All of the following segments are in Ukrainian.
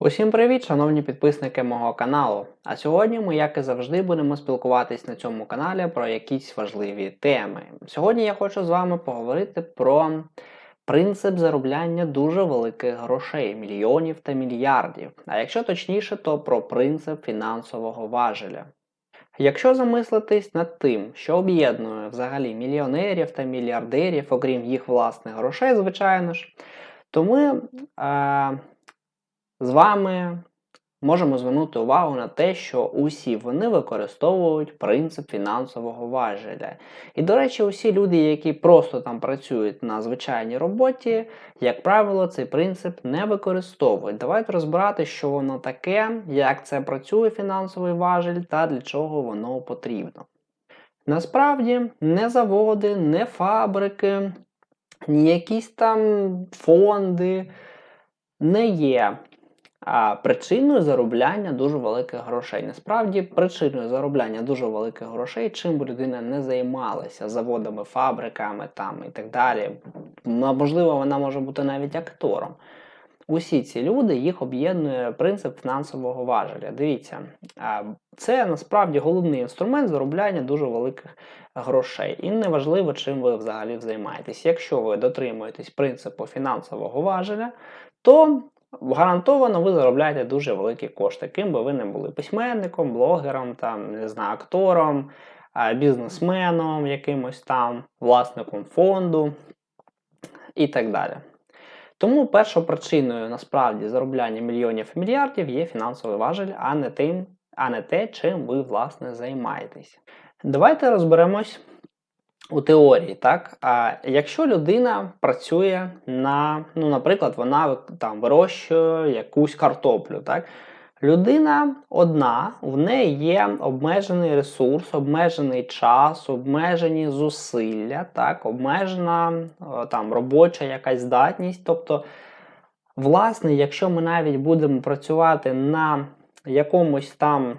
Усім привіт, шановні підписники мого каналу. А сьогодні ми, як і завжди, будемо спілкуватись на цьому каналі про якісь важливі теми. Сьогодні я хочу з вами поговорити про принцип заробляння дуже великих грошей, мільйонів та мільярдів. А якщо точніше, то про принцип фінансового важеля. Якщо замислитись над тим, що об'єднує взагалі мільйонерів та мільярдерів, окрім їх власних грошей, звичайно ж, то ми. Е- з вами можемо звернути увагу на те, що усі вони використовують принцип фінансового важеля. І, до речі, усі люди, які просто там працюють на звичайній роботі, як правило, цей принцип не використовують. Давайте розбирати, що воно таке, як це працює фінансовий важель та для чого воно потрібно. Насправді, не заводи, не фабрики, ні якісь там фонди не є причиною заробляння дуже великих грошей. Насправді, причиною заробляння дуже великих грошей, чим би людина не займалася заводами, фабриками там і так далі. Можливо, вона може бути навіть актором. Усі ці люди їх об'єднує принцип фінансового важеля. Дивіться, це насправді головний інструмент заробляння дуже великих грошей. І неважливо, чим ви взагалі займаєтесь. Якщо ви дотримуєтесь принципу фінансового важеля, то гарантовано ви заробляєте дуже великі кошти, ким би ви не були письменником, блогером, там, не знаю, актором, бізнесменом, якимось там, власником фонду і так далі. Тому першою причиною насправді заробляння мільйонів і мільярдів є фінансовий важель, а не тим, а не те, чим ви власне займаєтесь. Давайте розберемось у теорії, так? А якщо людина працює на, ну, наприклад, вона там вирощує якусь картоплю, так? Людина одна, в неї є обмежений ресурс, обмежений час, обмежені зусилля, так, обмежена там робоча якась здатність. Тобто, власне, якщо ми навіть будемо працювати на якомусь там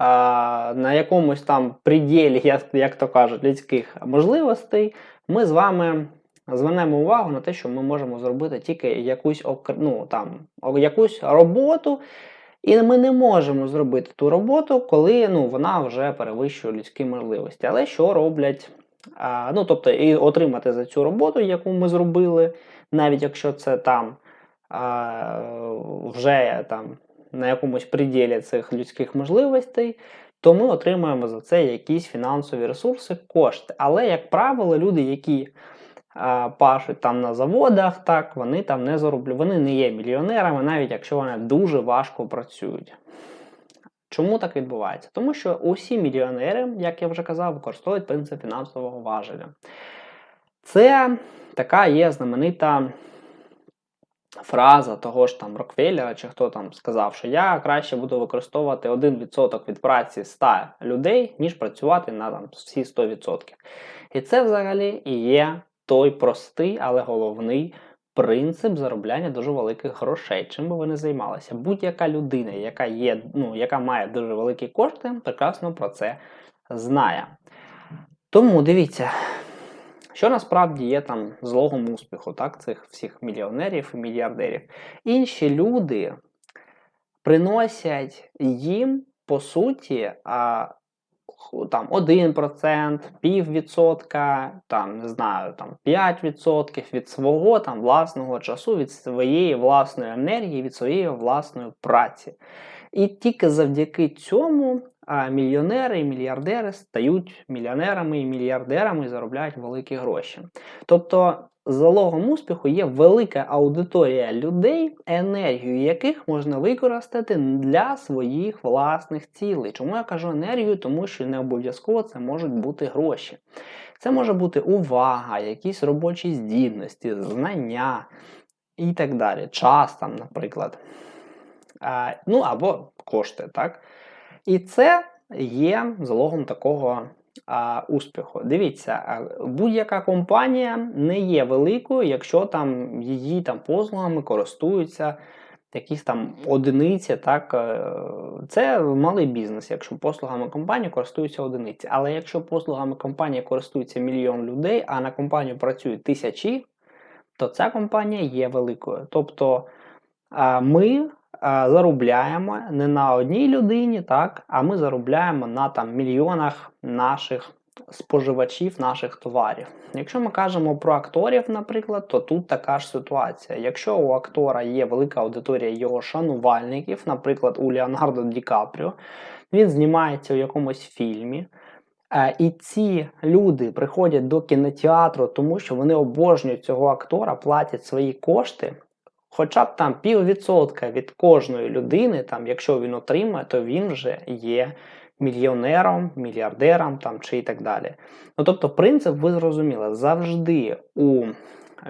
на якомусь там приділі, як, як то кажуть, людських можливостей, ми з вами звернемо увагу на те, що ми можемо зробити тільки якусь ну, там, якусь роботу. І ми не можемо зробити ту роботу, коли ну, вона вже перевищує людські можливості. Але що роблять? А, ну, Тобто, і отримати за цю роботу, яку ми зробили, навіть якщо це там а, вже там на якомусь приділі цих людських можливостей, то ми отримуємо за це якісь фінансові ресурси, кошти. Але, як правило, люди, які а, пашуть там на заводах, так, вони там не зароблюють, вони не є мільйонерами, навіть якщо вони дуже важко працюють. Чому так відбувається? Тому що усі мільйонери, як я вже казав, використовують принцип фінансового важеля. Це така є знаменита фраза того ж там Рокфеллера, чи хто там сказав, що я краще буду використовувати 1% від праці 100 людей, ніж працювати на там всі 100%. І це взагалі і є той простий, але головний принцип заробляння дуже великих грошей. Чим би ви не займалися? Будь-яка людина, яка є, ну, яка має дуже великі кошти, прекрасно про це знає. Тому дивіться. Що насправді є там злогом успіху, так, цих всіх мільйонерів і мільярдерів. Інші люди приносять їм, по суті, а, там 1%, піввідсотка, там, не знаю, там 5% від свого там власного часу, від своєї власної енергії, від своєї власної праці. І тільки завдяки цьому а мільйонери і мільярдери стають мільйонерами і мільярдерами і заробляють великі гроші. Тобто, залогом успіху є велика аудиторія людей, енергію яких можна використати для своїх власних цілей. Чому я кажу енергію? Тому що не обов'язково це можуть бути гроші. Це може бути увага, якісь робочі здібності, знання і так далі. Час там, наприклад. А, Ну або кошти, так? І це є залогом такого а, успіху. Дивіться, будь-яка компанія не є великою, якщо там її там послугами користуються якісь там одиниці. так, е, Це малий бізнес, якщо послугами компанії користуються одиниці. Але якщо послугами компанії користується мільйон людей, а на компанію працюють тисячі, то ця компанія є великою. Тобто ми заробляємо не на одній людині, так, а ми заробляємо на там, мільйонах наших споживачів наших товарів. Якщо ми кажемо про акторів, наприклад, то тут така ж ситуація. Якщо у актора є велика аудиторія його шанувальників, наприклад, у Леонардо Ді Капріо, він знімається у якомусь фільмі. Е, І ці люди приходять до кінотеатру, тому що вони обожнюють цього актора, платять свої кошти. Хоча б там піввідсотка від кожної людини, там, якщо він отримає, то він вже є мільйонером, мільярдером там, чи і так далі. Ну, тобто, принцип, ви зрозуміли, завжди у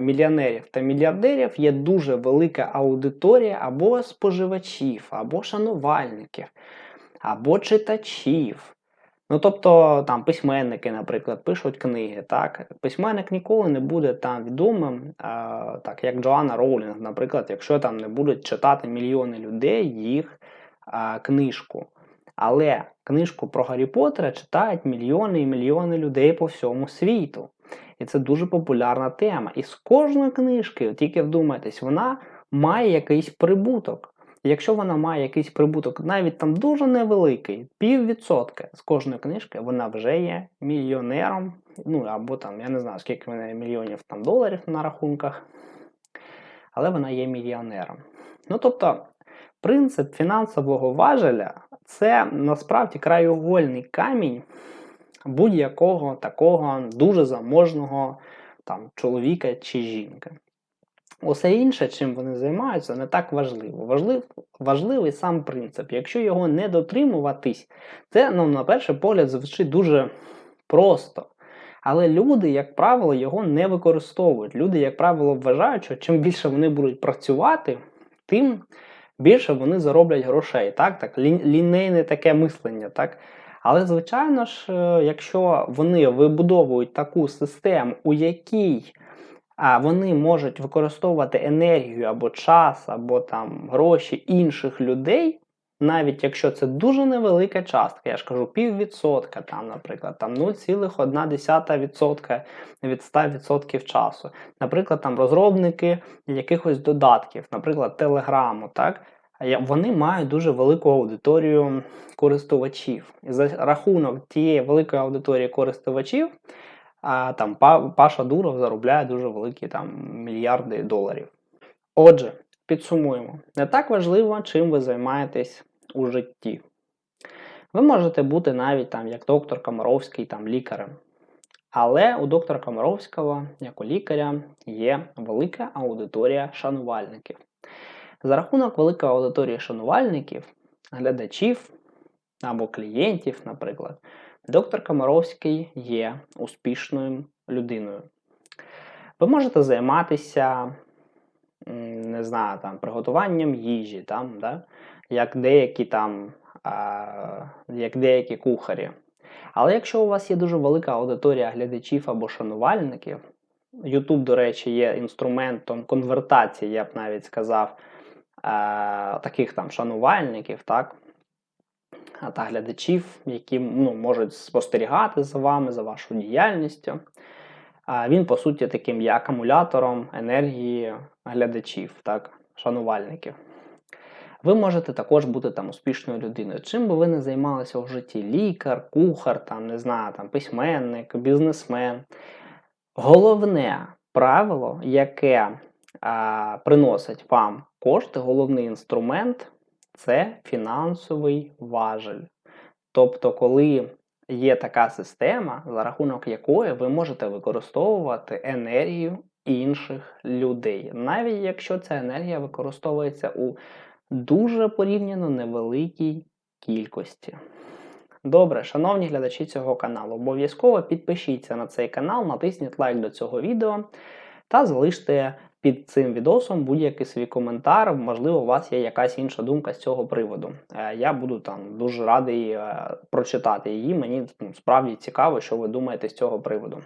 мільйонерів та мільярдерів є дуже велика аудиторія або споживачів, або шанувальників, або читачів. Ну, тобто, там письменники, наприклад, пишуть книги. Так? Письменник ніколи не буде там відомим, а, так, як Джоанна Роулінг, наприклад, якщо там не будуть читати мільйони людей їх а, книжку. Але книжку про Гаррі Поттера читають мільйони і мільйони людей по всьому світу. І це дуже популярна тема. І з кожної книжки, тільки вдумайтесь, вона має якийсь прибуток. Якщо вона має якийсь прибуток, навіть там дуже невеликий, піввідсотка з кожної книжки, вона вже є мільйонером. Ну або там, я не знаю, скільки в неї мільйонів там доларів на рахунках, але вона є мільйонером. Ну тобто, принцип фінансового важеля це насправді краєугольний камінь будь-якого такого дуже заможного там, чоловіка чи жінки. Усе інше, чим вони займаються, не так важливо. Важлив, важливий сам принцип. Якщо його не дотримуватись, це ну, на перший погляд звучить дуже просто. Але люди, як правило, його не використовують. Люди, як правило, вважають, що чим більше вони будуть працювати, тим більше вони зароблять грошей. Так, так, лінейне таке мислення. так. Але, звичайно ж, е, якщо вони вибудовують таку систему, у якій а вони можуть використовувати енергію або час, або там гроші інших людей, навіть якщо це дуже невелика частка, я ж кажу, піввідсотка, там, наприклад, там 0,1% від 100% часу. Наприклад, там розробники якихось додатків, наприклад, Телеграму, так. Вони мають дуже велику аудиторію користувачів. І за рахунок тієї великої аудиторії користувачів а там Паша Дуров заробляє дуже великі там мільярди доларів. Отже, підсумуємо: не так важливо, чим ви займаєтесь у житті. Ви можете бути навіть там як доктор Комаровський, там лікарем. Але у доктора Комаровського, як у лікаря, є велика аудиторія шанувальників. За рахунок великої аудиторії шанувальників, глядачів або клієнтів, наприклад, Доктор Комаровський є успішною людиною. Ви можете займатися, не знаю, там, приготуванням їжі, там, да? як деякі там, а, як деякі кухарі. Але якщо у вас є дуже велика аудиторія глядачів або шанувальників, YouTube, до речі, є інструментом конвертації, я б навіть сказав, а, таких там шанувальників, так? Та глядачів, які ну, можуть спостерігати за вами, за вашою діяльністю. Він, по суті, таким є акумулятором енергії глядачів, так, шанувальників. Ви можете також бути там успішною людиною. Чим би ви не займалися в житті: лікар, кухар, там, не знаю, там, письменник, бізнесмен. Головне правило, яке а, приносить вам кошти, головний інструмент це фінансовий важель. Тобто, коли є така система, за рахунок якої ви можете використовувати енергію інших людей, навіть якщо ця енергія використовується у дуже порівняно невеликій кількості. Добре, шановні глядачі цього каналу, обов'язково підпишіться на цей канал, натисніть лайк до цього відео та залиште під цим відосом будь-який свій коментар. Можливо, у вас є якась інша думка з цього приводу. Е, я буду там дуже радий е, прочитати її. Мені ну, справді цікаво, що ви думаєте з цього приводу.